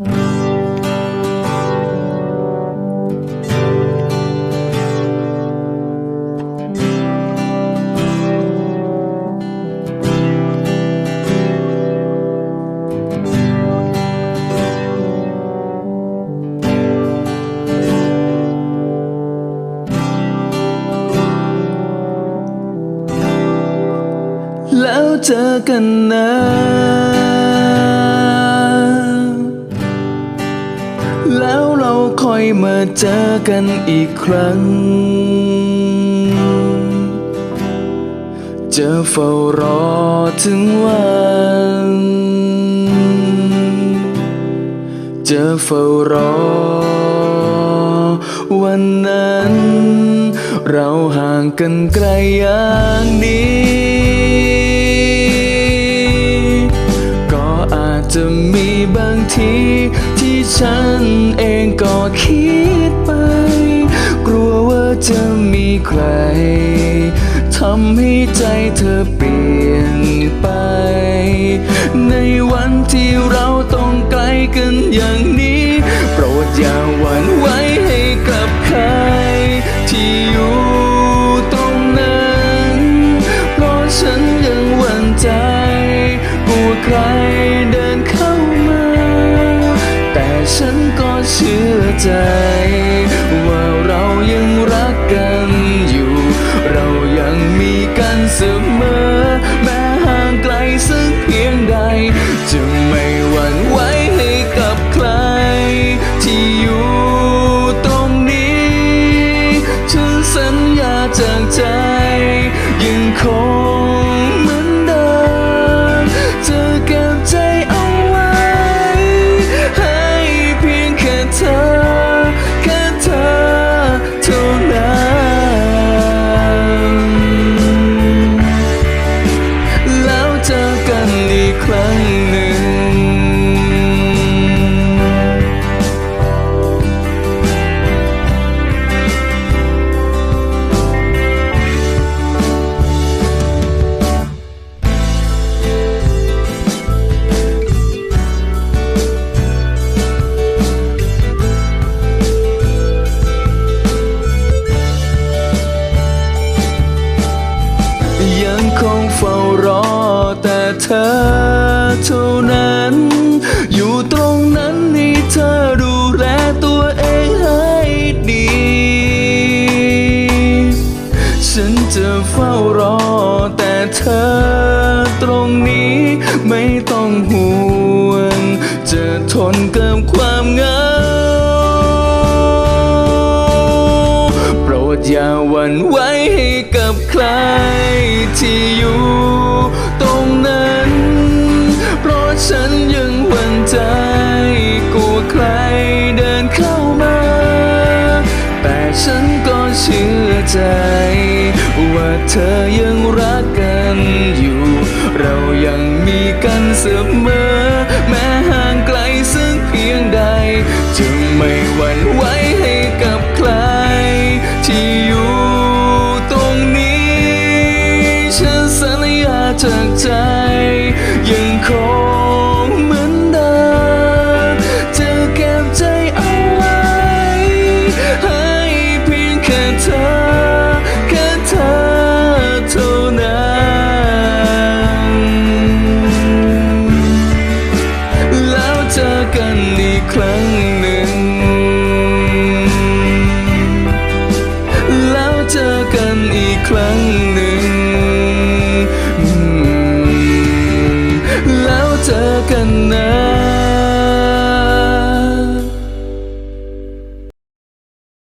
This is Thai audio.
แล้วเจอกันนะ แล้วเราค่อยมาเจอกันอีกครั้ง จะเฝ้ารอถึงวัน จะเฝ้ารอวันนั้น เราห่างกันไกลอย่างนี้ จะมีบางทีที่ฉันเองก็คิดไป กลัวว่าจะมีใครทำให้ใจเธอเปลี่ยนไป ในวันที่เราต้องไกลกันอย่างนี้ โปรดอย่าหวั่นไหวให้กับใครที่อยู่ตรงนั้น เพราะฉันยังหวั่นใจกลัวใคร ชื่ รอแต่เธอเท่านั้น อยู่ตรงนั้นให้เธอดูแลตัวเองให้ดี ฉันจะเฝ้ารอแต่เธอตรงนี้ไม่ต้องห่วง จะทนกับความเหงา อย่าหวั่นไหวให้กับใครที่อยู่ตรงนั้น เพราะฉันยังหวั่นใจกลัวใครเดินเข้ามา แต่ฉันก็เชื่อใจ ว่าเธอยังรักกันอยู่ เรายังมีกันเสมอ แม้ห่างไกลสักเพียงใดจะไม่หวั่นไหว จากเธอ